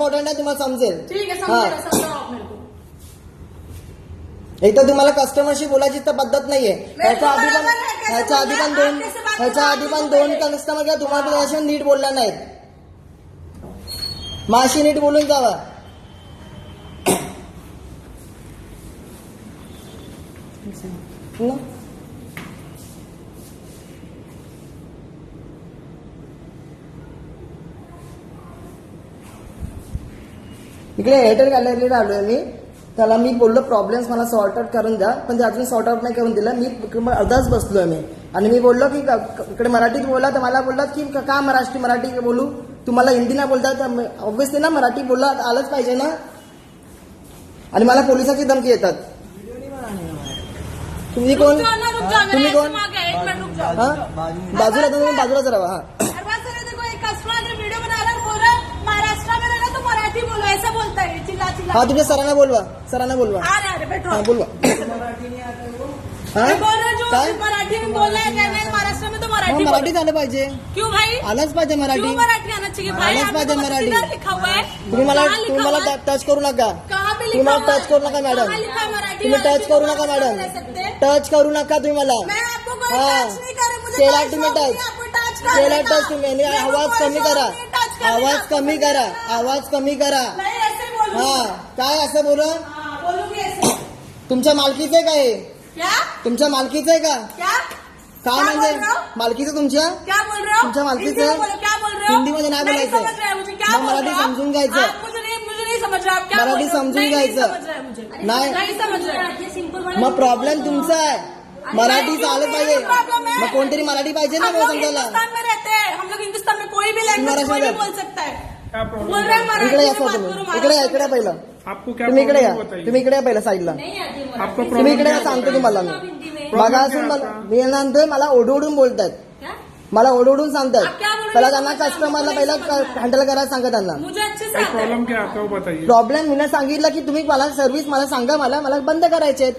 Important आहे तुम्हाला समजेल ठीक है हाँ। समझेगा समझाओ आप मेरे को एक तर तुम्हाला कस्टमरशी बोलायची तर पद्धत नाहीये ह्याच्या आधी पण बरोबर आहे, कैसे ह्याच्या आधी पण? दोन ह्याच्या करा? आधी पण दोन कैसे कस्टमर काय तुम्हाला त्याशिवाय नीट बोलला नाहीत माशी नीट बोलून जावा हं? इकडे एअरटेल गॅलरीला आलोय मी. त्याला मी बोललो प्रॉब्लेम्स मला सॉर्ट आउट करून द्या. पण ते अजून सॉर्ट आउट नाही करून दिलं मी अर्धाच बसलोय मी. आणि मी बोललो की इकडे मराठीत बोला. तर मला बोललात की क- का मराठी मराठी बोलू? तुम्हाला हिंदी नाही बोलता तर ऑब्व्हियसली ना मराठी बोलला आलंच पाहिजे ना. आणि मला पोलिसाची धमकी येतात. तुम्ही कोण? ना तुम्ही कोण? बाजूला तुम्ही बाजूलाच राहा हा. बोलो ऐसा बोलता है चिल्ला चिल्ला। हा तुमच्या सरांना बोलवा सरांना बोलवा। आ रहा है बैठो। हा बोलवा। हा? मैं बोल रहा हूँ जो काय? मराठी में बोल रहा है कहना है महाराष्ट्र में तो मग मराठी मराठी बोलो झालं पाहिजे। क्यों भाई? आलंच पाहिजे मराठी क्यों मराठी। आना चाहिए भाई आलंच आपने पाहिजे तो मराठी. किधर लिखा हुआ है? तुम्ही मला कहाँ तुम्ही लिखा मला हुआ है? टच करू नका। कहाँ पे तुम्ही लिखा मला हुआ टच करू नका है? मॅडम कहाँ लिखा है मराठी तुम्ही वाले टच की करू तो नका मराठी मॅडम बोल सकते हैं? टच करू नका तुम्ही मला। मैं आपको कोई हाँ. टच नहीं कर रही मुझे केला कोई तुम्ही शौक नहीं टच. आपको टच करने केला का. टच तुम्ही आणि मेरे को आवाज कोई कमी शौक करा। नहीं टच करने आवाज. कमी करा आवाज कमी करा नहीं ऐसे बोलूं हा काय असं बोल हाँ, तुमच्या मालकीचं आहे का हे क्या तुमच्या मालकीचं आहे का क्या म्हणजे? मालकीचं तुमच्या क्या बोल रहे हो तुमच्या मालकीचं हिंदी में आहे? बोलो, क्या बोल रहे हो हिंदीमध्ये नाही बोलायचं. समझ रहे हैं मुझे क्या मग बोल मराठी हो? समजून घ्यायचं. आप मुझे नहीं मुझे नहीं समझ रहे आप क्या मराठी बोल रहे हो? समजून घ्यायचं. नहीं समझ रहे मुझे नाही. नहीं समझ रहे मग प्रॉब्लेम तुमचा आहे मराठी चालत पाहिजे? मग कोणतरी मराठी पाहिजे ना हम मला लोग समजायला? हिंदुस्तान में रहते हैं. हम लोग हिंदुस्तान में कोई भी लैंग्वेज महाराष्ट्र कोई भी में बोल सकता है. क्या प्रॉब्लम बोल रहे हैं मराठी इकडे या में बात सर करो तुम्ही इकडे या इकडे. पहिलं. आपको क्या तुम्ही इकडे या. प्रॉब्लम तुम्ही इकडे या पहिलं साईडला आपको तुम्ही प्रॉब्लम इकडे या सांगतो तुम्हाला मी. Problem बघा क्या असून है मला आपका? मी म्हणतोय मला ओढवडून बोलतायत. क्या? मला ओढवडून आप क्या बोल पहिला हो? त्यांना कस्टमरला नहीं पहिला. हँडल करायला सांगा त्यांना. मुझे अच्छे से भाई आता है. प्रॉब्लम क्या है आपका वो बताइए. प्रॉब्लेम मी सांगितलं की तुम्ही मला सर्व्हिस मला सांगा मला मला बंद करायचे आहेत.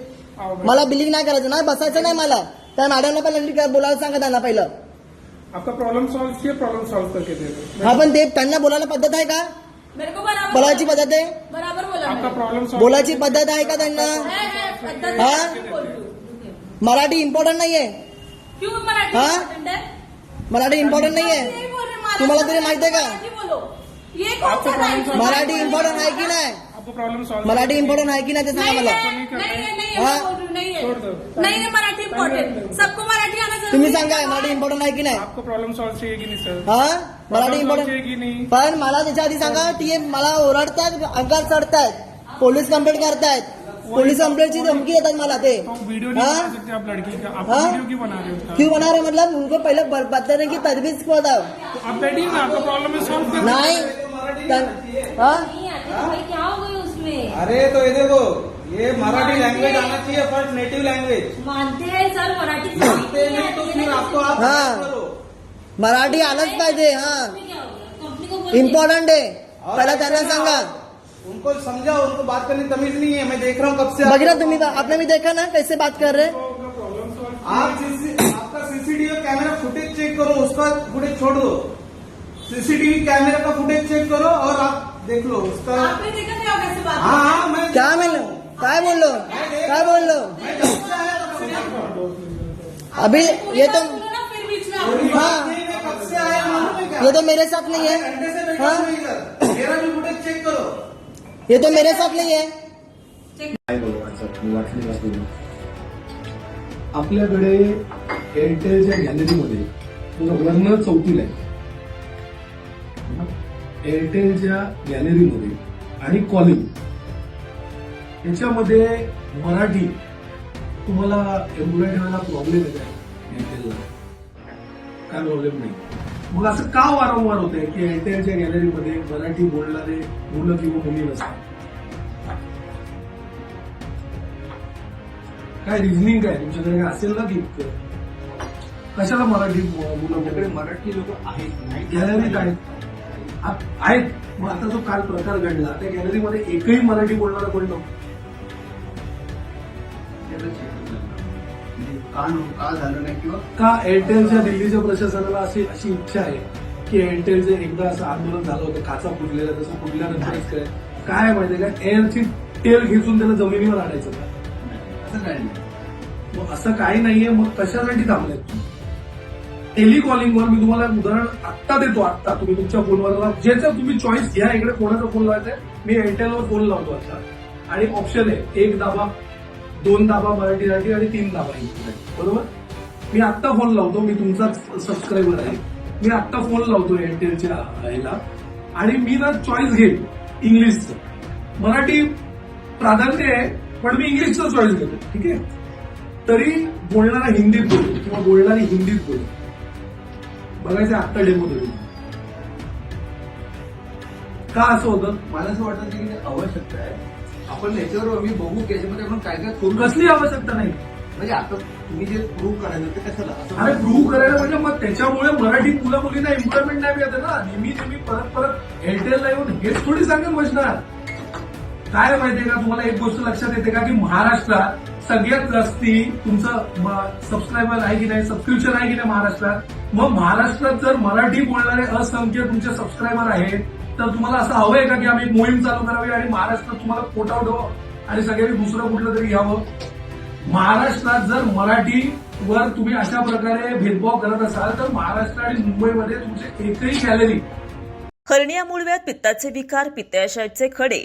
मला बिलिंग नाही करायचं नाही बसायचं नाही मला त्या मॅडमला पहिला बोलायला सांगा त्यांना पहिलं आपका प्रॉब्लम सॉल्व किया प्रॉब्लम सॉल्व करके दे दो हा पण ते त्यांना बोलायला पद्धत आहे का मेरे को बराबर बोलायची बोला. पद्धत आहे बराबर बोला आपका मैंने. प्रॉब्लम सॉल्व बोलायची पद्धत आहे का त्यांना है, बोल. मराठी इम्पॉर्टंट नाहीये क्यों मराठी हाँ? important है? मराठी इम्पॉर्टंट नाहीये बोल रहे तुम्हाला तरी माहिती आहे का? मराठी बोलो ये कौन आपको सा problem right? मराठी इम्पॉर्टंट आहे की नाही आपको प्रॉब्लम सॉल्व मराठी इम्पॉर्टंट आहे की नाही ते सांगा मला. है, नहीं है, है, हाँ? हूँ, है है मराठी इम्पोर्टेंट सबको मराठी आना जरूरी तुम्ही है. सांगा मराठी इम्पॉर्टंट आहे की नाही? आपको प्रॉब्लम सॉल्व चाहिए कि नहीं सर हा? मराठी इम्पॉर्टंट चाहिए कि नहीं? पण मला त्याच्या आधी सांगा ती मला ओरडतायत अंगात चढतायत. पोलीस कंप्लेंट करतायत. पोलीस कंप्लेंटची धमकी देतात मला ते. हाँ? हाँ? क्यों बना रहे हो उसका? क्यों बना रहे मतलब उनको पहले ब- बताने की तजवीज बताओ। है नाही। हा? भाई क्या हो गई उसमें? अरे तो ये देखो ये मराठी लैंग्वेज आना चाहिए फ़र्स्ट नेटिव लैंग्वेज मानते हैं सर मराठी मानते नहीं तो फिर आपको आप हाँ। करो। मराठी आलंच पाहिजे हा। इम्पॉर्टंट आहे पहिला त्यांना सांगा। उनको समझाओ उनको बात करने तमीज नहीं है मैं देख रहा हूँ कब से बघ ना तुम्ही आपने भी देखा ना कैसे बात कर रहे आप आपका सीसीटीवी कैमरा फुटेज चेक करो उसका फुटेज छोड़ दो। सीसीटीवी कैमरा का फुटेज चेक करो और आप देख लो उसका आपने देखा नहीं होगा ऐसे बात हाँ हाँ मैं क्या म्हणलो काय बोललो काय बोललो मैं जब से आया तब से देख रहा हूँ। अभी ये तो बोलो ना फिर बीच में कोई आप- बात हाँ। नहीं मैं कब से आया मालूम है क्या ये तो मेरे साथ नहीं है। घंटे से बैठा हाँ? हूँ इधर। मेरा भी फुटेज चेक करो। ये तो मेरे साथ नहीं है। काय बोलवायचं मी वाटलेला बोलू आपल्याकडे एअरटेलच्या गॅलरीमध्ये वर्ण चौथीला आहे. एअरटेलच्या गॅलरीमध्ये आणि कॉलिंग. याच्यामध्ये मराठी तुम्हाला एम्ब्रॉयडरी ठेवायला प्रॉब्लेम येत आहे एअरटेलला. काय प्रॉब्लेम नाही. मग असं का वारंवार होत आहे की एअरटेलच्या गॅलरीमध्ये मराठी बोलणारे मुलं किंवा मुली नसतात? काय रिझनिंग काय? तुमच्याकडे काय असेल ना की कशाला मराठी मुलं मराठी लोक आहेत गॅलरीत आहेत. आहेत. मग आता जो काल प्रकार घडला त्या गॅलरीमध्ये एकही मराठी बोलणारा कोणी नव्हतं? का नको- का झालं नाही किंवा? का एअरटेलच्या दिल्लीच्या प्रशासनाला अशी अशी इच्छा आहे की एअरटेलचे एकदा असं आंदोलन झालं होतं काचा फुटलेला तसं फुटल्यानंतरच काय? काय माहितीये का? एअरची टेल खेचून त्याला जमिनीवर आणायचं का असं काही नाही. मग असं काही नाहीये मग कशासाठी थांबलेत? टेलिकॉलिंगवर मी तुम्हाला एक उदाहरण आत्ता देतो आत्ता. तुम्ही तुमच्या फोनवर ज्याचं तुम्ही चॉईस घ्या इकडे कोणाचा फोन लावायचा मी एअरटेलवर फोन लावतो आता आणि ऑप्शन आहे एक दाबा दोन दाबा मराठीसाठी आणि तीन दाबा इंग्लिशसाठी बरोबर? मी आत्ता फोन लावतो मी तुमचा सबस्क्रायबर आहे. मी आत्ता फोन लावतो एअरटेलच्या ह्याला. आणि मी ना चॉईस घेईन इंग्लिशचं. मराठी प्राधान्य आहे पण मी इंग्लिशचं चॉईस घेतो. ठीक आहे? तरी बोलणारा हिंदीत बोलतो किंवा बोलणारी हिंदीत बोलतो. बघायचं आत्ता डेमो तरी का असं होतं? मला असं वाटतं की ते आवश्यकता आहे. आपण याच्यावर आम्ही बघू की याच्यामध्ये आपण काय काय करू. कसली आवश्यकता नाही. म्हणजे आता तुम्ही जे प्रूव्ह करायचं ते कशाला? असं अरे प्रूव्ह करायला म्हणजे मग त्याच्यामुळे मराठी मुला मुलींना एम्प्लॉयमेंट नाही मिळत ना. नेहमी नेहमी परत परत एअरटेलला येऊन हेच थोडी सांगेल बसणार. काय माहितीये का तुम्हाला एक गोष्ट लक्षात येते का की महाराष्ट्रात सगळ्यात जास्ती तुमचं सबस्क्रायबर आहे की नाही सबस्क्रिप्शन आहे की नाही महाराष्ट्रात? मग महाराष्ट्रात जर मराठी बोलणारे असंख्य तुमचे सबस्क्रायबर आहेत तर तुम्हाला असं हवंय का की आम्ही मोहीम चालू करावी आणि महाराष्ट्रात तुम्हाला पोटा आणि सगळ्यांनी दुसरं कुठलं तरी घ्यावं? महाराष्ट्रात जर मराठी वर तुम्ही अशा प्रकारे भेदभाव करत असाल तर महाराष्ट्र आणि मुंबईमध्ये तुमचे एकही गॅलरी हर्निया मुळव्यात पित्ताचे विकार पित्ताशयाचे खडे